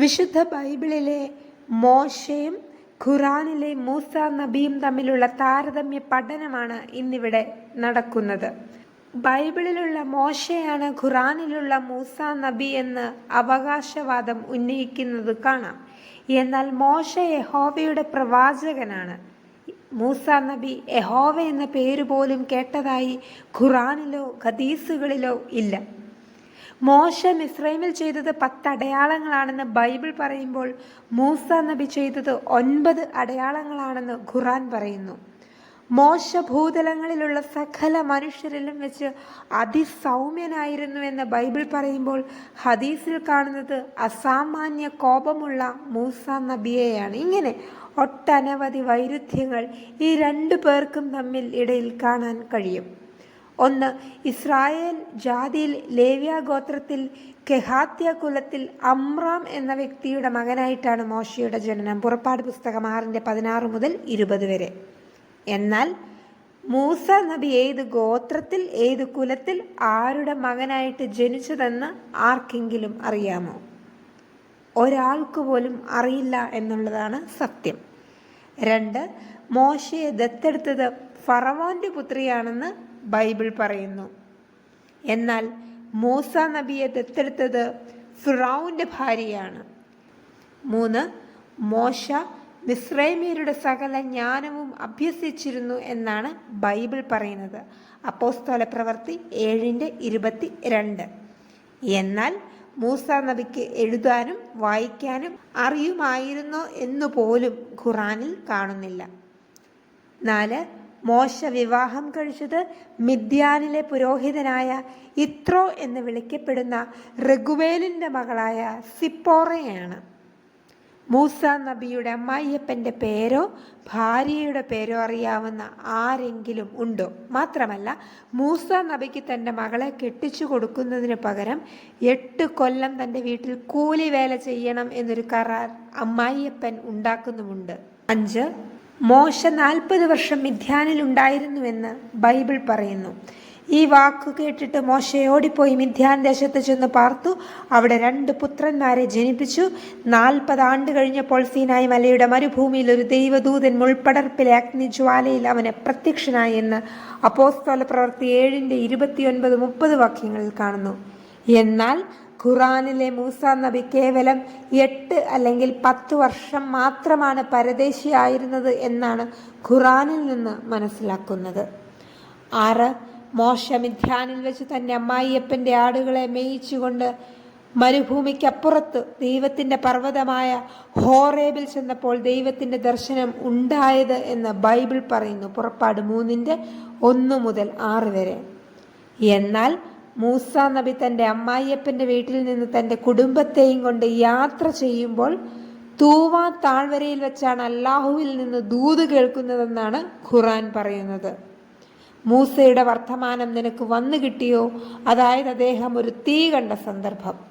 വിശുദ്ധ ബൈബിളിലെ മോശയും ഖുറാനിലെ മൂസ നബിയും തമ്മിലുള്ള താരതമ്യ പഠനമാണ് ഇന്നിവിടെ നടക്കുന്നത്. ബൈബിളിലുള്ള മോശയാണ് ഖുറാനിലുള്ള മൂസ നബി എന്ന് അവകാശവാദം ഉന്നയിക്കുന്നത് കാണാം. എന്നാൽ മോശ യഹോവയുടെ പ്രവാചകനാണ്. മൂസ നബി യഹോവ എന്ന പേര് പോലും കേട്ടതായി ഖുറാനിലോ ഖദീസുകളിലോ ഇല്ല. മോശ മിസ്രൈമിൽ ചെയ്തത് പത്ത് അടയാളങ്ങളാണെന്ന് ബൈബിൾ പറയുമ്പോൾ മൂസ നബി ചെയ്തത് ഒൻപത് അടയാളങ്ങളാണെന്ന് ഖുറാൻ പറയുന്നു. മോശ ഭൂതലങ്ങളിലുള്ള സകല മനുഷ്യരിലും വെച്ച് അതിസൗമ്യനായിരുന്നു എന്ന് ബൈബിൾ പറയുമ്പോൾ ഹദീസിൽ കാണുന്നത് അസാമാന്യ കോപമുള്ള മൂസ നബിയെയാണ്. ഇങ്ങനെ ഒട്ടനവധി വൈരുദ്ധ്യങ്ങൾ ഈ രണ്ടു പേർക്കും തമ്മിൽ ഇടയിൽ കാണാൻ കഴിയും. ഒന്ന് ഇസ്രായേൽ ജാതിയിൽ ലേവ്യ ഗോത്രത്തിൽ കെഹാത്യ കുലത്തിൽ അമ്രാം എന്ന വ്യക്തിയുടെ മകനായിട്ടാണ് മോശയുടെ ജനനം. പുറപ്പാട് പുസ്തകം ആറിന്റെ പതിനാറ് മുതൽ ഇരുപത് വരെ. എന്നാൽ മൂസ നബി ഏത് ഗോത്രത്തിൽ ഏത് കുലത്തിൽ ആരുടെ മകനായിട്ട് ജനിച്ചതെന്ന് ആർക്കെങ്കിലും അറിയാമോ? ഒരാൾക്ക് പോലും അറിയില്ല എന്നുള്ളതാണ് സത്യം. രണ്ട് മോശയെ ദത്തെടുത്തത് ഫറവോന്റെ പുത്രിയാണെന്ന് ബൈബിൾ പറയുന്നു. എന്നാൽ മൂസ നബിയെ ദത്തെടുത്തത് ഫിറൌന്റെ ഭാര്യയാണ്. മൂന്ന് മോശ മിസ്രൈമിയരുടെ സകല ജ്ഞാനവും അഭ്യസിച്ചിരുന്നു എന്നാണ് ബൈബിൾ പറയുന്നത്. അപ്പോസ്തോല പ്രവർത്തി ഏഴിന്റെ ഇരുപത്തി രണ്ട് എന്നാൽ മൂസ നബിക്ക് എഴുതാനും വായിക്കാനും അറിയുമായിരുന്നോ എന്നുപോലും ഖുറാനിൽ കാണുന്നില്ല. നാല് മോശ വിവാഹം കഴിച്ചത് മിദ്യാനിലെ പുരോഹിതനായ ഇത്രോ എന്ന് വിളിക്കപ്പെടുന്ന റഘുവേലിന്റെ മകളായ സിപ്പോറയാണ്. മൂസ നബിയുടെ അമ്മായിയപ്പന്റെ പേരോ ഭാര്യയുടെ പേരോ അറിയാവുന്ന ആരെങ്കിലും ഉണ്ടോ? മാത്രമല്ല മൂസ നബിക്ക് തന്റെ മകളെ കെട്ടിച്ചു കൊടുക്കുന്നതിന് പകരം എട്ട് കൊല്ലം തന്റെ വീട്ടിൽ കൂലി വേല ചെയ്യണം എന്നൊരു കരാർ അമ്മായിയപ്പൻ ഉണ്ടാക്കുന്നുമുണ്ട്. അഞ്ച് മോശ നാൽപ്പത് വർഷം മിഥ്യാനിൽ ഉണ്ടായിരുന്നുവെന്ന് ബൈബിൾ പറയുന്നു. ഈ വാക്ക് കേട്ടിട്ട് മോശ ഓടിപ്പോയി മിഥ്യാൻ ദേശത്ത് ചെന്ന് പാർത്തു. അവിടെ രണ്ട് പുത്രന്മാരെ ജനിപ്പിച്ചു. നാൽപ്പത് ആണ്ട് കഴിഞ്ഞപ്പോൾ സീനായ് മലയുടെ മരുഭൂമിയിൽ ഒരു ദൈവദൂതൻ മുൾപ്പടർപ്പിലെ അഗ്നിജ്വാലയിൽ അവനെ പ്രത്യക്ഷനായി എന്ന് അപ്പോസ്തോല പ്രവൃത്തി ഏഴിന്റെ ഇരുപത്തിയൊൻപത് മുപ്പത് വാക്യങ്ങളിൽ കാണുന്നു. എന്നാൽ ഖുറാനിലെ മൂസ നബി കേവലം എട്ട് അല്ലെങ്കിൽ പത്ത് വർഷം മാത്രമാണ് പരദേശിയായിരുന്നത് എന്നാണ് ഖുറാനിൽ നിന്ന് മനസ്സിലാക്കുന്നത്. ആറ് മോശ മിഥ്യാനിൽ വെച്ച് തന്റെ അമ്മായിയപ്പന്റെ ആടുകളെ മേയിച്ചുകൊണ്ട് മരുഭൂമിക്കപ്പുറത്ത് ദൈവത്തിന്റെ പർവതമായ ഹോറേബിൽ ചെന്നപ്പോൾ ദൈവത്തിന്റെ ദർശനം ഉണ്ടായത് എന്ന് ബൈബിൾ പറയുന്നു. പുറപ്പാട് മൂന്നിന്റെ ഒന്ന് മുതൽ ആറ് വരെ. എന്നാൽ മൂസ നബി തന്റെ അമ്മായിയപ്പന്റെ വീട്ടിൽ നിന്ന് തന്റെ കുടുംബത്തെയും കൊണ്ട് യാത്ര ചെയ്യുമ്പോൾ തൂവ താഴ്വരയിൽ വെച്ചാണ് അല്ലാഹുവിൽ നിന്ന് ദൂത് കേൾക്കുന്നതെന്നാണ് ഖുറാൻ പറയുന്നത്. മൂസയുടെ വർത്തമാനം നിനക്ക് വന്നു കിട്ടിയോ? അതായത് അദ്ദേഹം ഒരു തീ കണ്ട സന്ദർഭം.